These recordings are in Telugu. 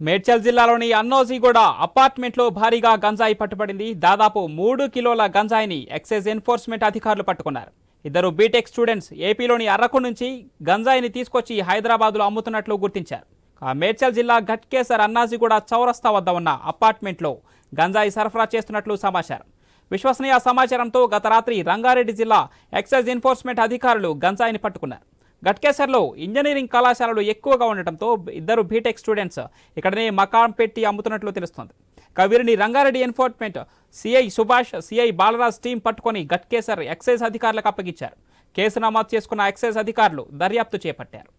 మేడ్చల్ జిల్లాలోని అన్నోజీగూడ అపార్ట్మెంట్లో భారీగా గంజాయి పట్టుబడింది. దాదాపు మూడు కిలోల గంజాయిని ఎక్సైజ్ ఎన్ఫోర్స్మెంట్ అధికారులు పట్టుకున్నారు. ఇద్దరు బీటెక్ స్టూడెంట్స్ ఏపీలోని అరకు నుంచి గంజాయిని తీసుకొచ్చి హైదరాబాద్లో అమ్ముతున్నట్లు గుర్తించారు. ఆ మేడ్చల్ జిల్లా ఘట్కేసర్ అన్నాజీగూడ చౌరస్తా వద్ద ఉన్న అపార్ట్మెంట్లో గంజాయి సరఫరా చేస్తున్నట్లు సమాచారం. విశ్వసనీయ సమాచారంతో గత రాత్రి రంగారెడ్డి జిల్లా ఎక్సైజ్ ఎన్ఫోర్స్మెంట్ అధికారులు గంజాయిని పట్టుకున్నారు. గట్కేసర్లో ఇంజనీరింగ్ కళాశాలలు ఎక్కువగా ఉండటంతో ఇద్దరు బీటెక్ స్టూడెంట్స్ ఇక్కడనే మకాం పెట్టి అమ్ముతున్నట్లు తెలుస్తోంది. కవిరిని Rangareddy enforcement CI Subhash CI Balaraj team పట్టుకొని గట్కేసర్ ఎక్సైజ్ అధికారులకు అప్పగించారు. కేసు నమోదు చేసుకున్న ఎక్సైజ్ అధికారులు దర్యాప్తు చేపట్టారు.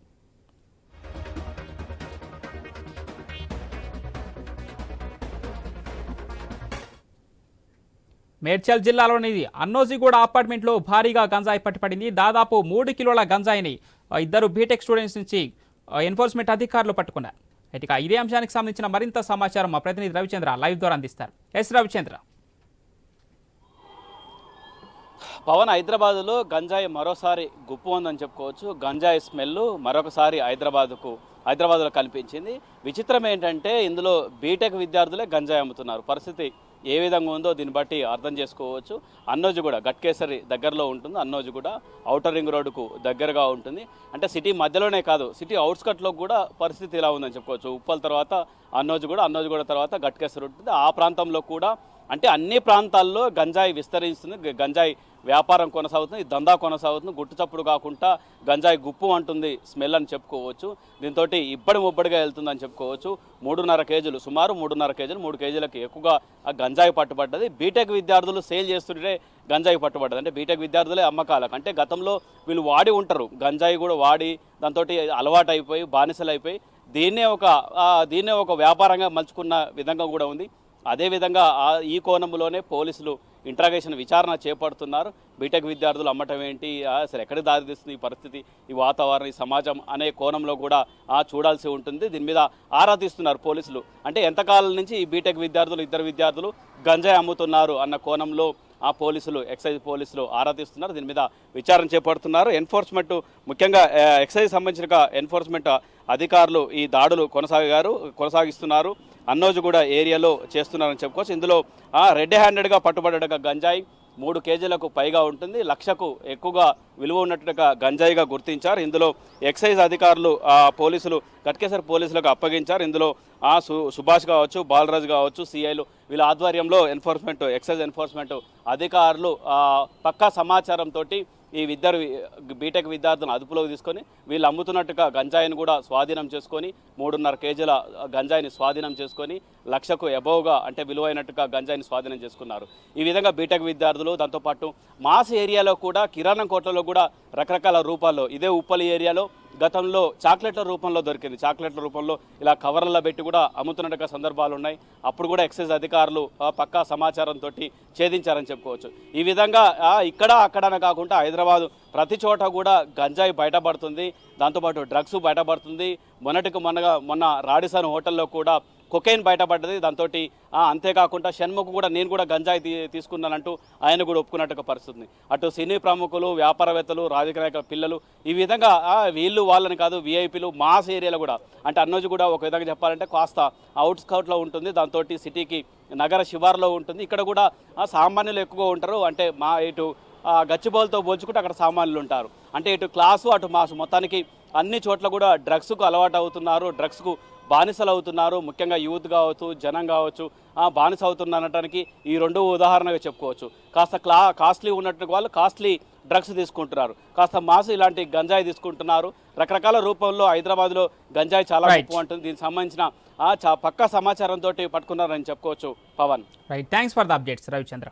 మేడ్చల్ జిల్లాలోని అన్నోజిగూడ అపార్ట్మెంట్లో భారీగా గంజాయి పట్టుపడింది. దాదాపు మూడు కిలోల గంజాయిని ఇద్దరు బీటెక్ స్టూడెంట్స్ నుంచి ఎన్ఫోర్స్మెంట్ అధికారులు పట్టుకున్నారు. అయితే ఇదే అంశానికి సంబంధించిన మరింత సమాచారం మా ప్రతినిధి రవిచంద్ర లైవ్ ద్వారా అందిస్తారు. ఎస్ రవిచంద్ర. పవన్ హైదరాబాద్లో గంజాయి మరోసారి గుప్పు ఉందని చెప్పుకోవచ్చు. గంజాయి స్మెల్ మరొకసారి హైదరాబాద్కు హైదరాబాద్లో కనిపించింది విచిత్రం ఏంటంటే ఇందులో బీటెక్ విద్యార్థులే గంజాయి అమ్ముతున్నారు. పరిస్థితి ఏ విధంగా ఉందో దీన్ని బట్టి అర్థం చేసుకోవచ్చు. అన్నోజు కూడా గట్కేసరి దగ్గరలో ఉంటుంది. అన్నోజు కూడా ఔటర్ రింగ్ రోడ్డుకు దగ్గరగా ఉంటుంది. అంటే సిటీ మధ్యలోనే కాదు సిటీ అవుట్స్కట్లో కూడా పరిస్థితి ఇలా ఉందని చెప్పుకోవచ్చు. ఉప్పల్ తర్వాత అన్నోజు కూడా అన్నోజు కూడా తర్వాత గట్కేసరి ఉంటుంది. ఆ ప్రాంతంలో కూడా అంటే అన్ని ప్రాంతాల్లో గంజాయి విస్తరిస్తుంది గంజాయి వ్యాపారం కొనసాగుతుంది దందా కొనసాగుతుంది గుట్టు చప్పుడు కాకుండా గంజాయి గుప్పు అంటుంది స్మెల్ అని చెప్పుకోవచ్చు. దీంతో ఇబ్బడి ముబ్బడిగా వెళ్తుందని చెప్పుకోవచ్చు. మూడున్నర కేజీలు సుమారు మూడున్నర కేజీలు మూడు కేజీలకు ఎక్కువగా ఆ గంజాయి పట్టుబడ్డది. బీటెక్ విద్యార్థులు సేల్ చేస్తుంటే గంజాయి పట్టుబడ్డది. అంటే బీటెక్ విద్యార్థులే అమ్మకాలకు. అంటే గతంలో వీళ్ళు వాడి ఉంటారు. గంజాయి కూడా వాడి దాంతో అలవాటు అయిపోయి బానిసలు అయిపోయి దీన్నే ఒక దీన్నే ఒక వ్యాపారంగా మలుచుకున్న విధంగా కూడా ఉంది. అదేవిధంగా ఆ ఈ కోణంలోనే పోలీసులు ఇంట్రాగేషన్ విచారణ చేపడుతున్నారు. బీటెక్ విద్యార్థులు అమ్మటం ఏంటి? అసలు ఎక్కడ దారితీస్తుంది ఈ పరిస్థితి ఈ వాతావరణం ఈ సమాజం అనే కోణంలో కూడా చూడాల్సి ఉంటుంది. దీని మీద ఆరా తీస్తున్నారు పోలీసులు. అంటే ఎంతకాలం నుంచి ఈ బీటెక్ విద్యార్థులు ఇద్దరు విద్యార్థులు గంజాయి అమ్ముతున్నారు అన్న కోణంలో ఆ పోలీసులు ఎక్సైజ్ పోలీసులు ఆరాధిస్తున్నారు. దీని మీద విచారణ చేపడుతున్నారు. ఎన్ఫోర్స్మెంట్ ముఖ్యంగా ఎక్సైజ్ సంబంధించిన ఎన్ఫోర్స్మెంట్ అధికారులు ఈ దాడులు కొనసాగారు కొనసాగిస్తున్నారు. అన్నోజుగూడ ఏరియాలో చేస్తున్నారని చెప్పుకోవచ్చు. ఇందులో రెడ్ హ్యాండెడ్గా పట్టుబడ్డ గంజాయి. మూడు కేజీలకు పైగా ఉంటుంది. లక్షకు ఎక్కువగా విలువ ఉన్నట్టుగా గంజాయిగా గుర్తించారు. ఇందులో ఎక్సైజ్ అధికారులు పోలీసులు గట్కేసర్ పోలీసులకు అప్పగించారు. ఇందులో ఆ, సు సుభాష్ కావచ్చు బాలరాజు కావచ్చు సిఐలు వీళ్ళ ఆధ్వర్యంలో ఎన్ఫోర్స్మెంట్ ఎక్సైజ్ ఎన్ఫోర్స్మెంట్ అధికారులు పక్కా సమాచారంతో ఈ ఇద్దరు బీటెక్ విద్యార్థులను అదుపులోకి తీసుకొని వీళ్ళు అమ్ముతున్నట్టుగా గంజాయిని కూడా స్వాధీనం చేసుకొని మూడున్నర కేజీల గంజాయిని స్వాధీనం చేసుకొని లక్షకు ఎబోవ్గా అంటే విలువైనట్టుగా గంజాయిని స్వాధీనం చేసుకున్నారు. ఈ విధంగా బీటెక్ విద్యార్థులు దాంతోపాటు మాస్ ఏరియాలో కూడా కిరాణం కోట్లలో కూడా రకరకాల రూపాల్లో ఇదే ఉప్పలి ఏరియాలో గతంలో చాక్లెట్ల రూపంలో దొరికింది. చాక్లెట్ల రూపంలో ఇలా కవర్లలో పెట్టి కూడా అమ్ముతున్నట్టుగా సందర్భాలు ఉన్నాయి. అప్పుడు కూడా ఎక్సైజ్ అధికారులు ఆ, పక్కా సమాచారంతో ఛేదించారని చెప్పుకోవచ్చు. ఈ విధంగా ఇక్కడ అక్కడనే కాకుండా హైదరాబాద్ ప్రతి చోట కూడా గంజాయి బయటపడుతుంది. దాంతోపాటు డ్రగ్స్ బయటపడుతుంది. మొన్నటికి మొన్నగా మొన్న రాడిసన్ హోటల్లో కూడా కొకైన్ బయటపడ్డది. దాంతో అంతేకాకుండా షణ్ముఖ్ కూడా నేను కూడా గంజాయి తీ తీసుకున్నానంటూ ఆయన కూడా ఒప్పుకున్నట్టుగా పరిస్థితుంది. అటు సినీ ప్రముఖులు వ్యాపారవేత్తలు రాజకీయ నాయకుల పిల్లలు ఈ విధంగా వీళ్ళు వాళ్ళని కాదు విఐపీలు మాస్ ఏరియాలో కూడా. అంటే అన్నోజు కూడా ఒక విధంగా చెప్పాలంటే కాస్త అవుట్స్కౌట్లో ఉంటుంది. దాంతో సిటీకి నగర శివార్లో ఉంటుంది. ఇక్కడ కూడా సామాన్యులు ఎక్కువగా ఉంటారు. అంటే మా ఇటు గచ్చిబౌలితో పోల్చుకుంటే అక్కడ సామాన్యులు ఉంటారు. అంటే ఇటు క్లాసు అటు మాసు. మొత్తానికి అన్ని చోట్ల కూడా డ్రగ్స్కు అలవాటు అవుతున్నారు డ్రగ్స్కు బానిసలు అవుతున్నారు ముఖ్యంగా యూత్ కావచ్చు జనం కావచ్చు. బానిస అవుతున్నారనటానికి ఈ రెండు ఉదాహరణగా చెప్పుకోవచ్చు. కాస్త క్లా కాస్ట్లీ ఉన్నట్టు వాళ్ళు కాస్ట్లీ డ్రగ్స్ తీసుకుంటున్నారు. కాస్త మాసు ఇలాంటి గంజాయి తీసుకుంటున్నారు. రకరకాల రూపంలో హైదరాబాద్లో గంజాయి చాలా. ఎక్కువ ఉంటుంది. దీనికి సంబంధించిన చా- పక్కా సమాచారంతో పట్టుకున్నారని చెప్పుకోవచ్చు Pavan. Right thanks for the updates Ravichandra